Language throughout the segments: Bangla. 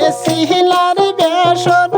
দিয়েছিলার বেসর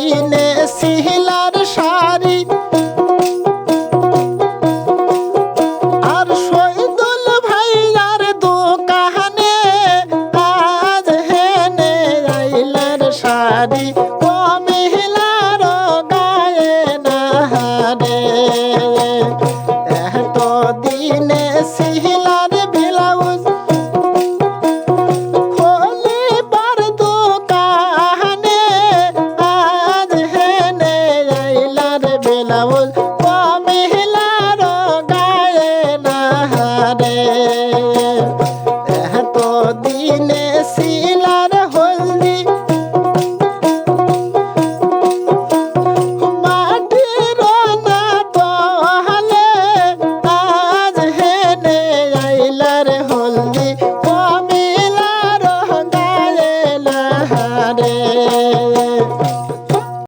পইলে সিহিলার শাড়ি। আর শৈদুল ভাইয়ার দোকানে আজ হেনে আইলার শাড়ি।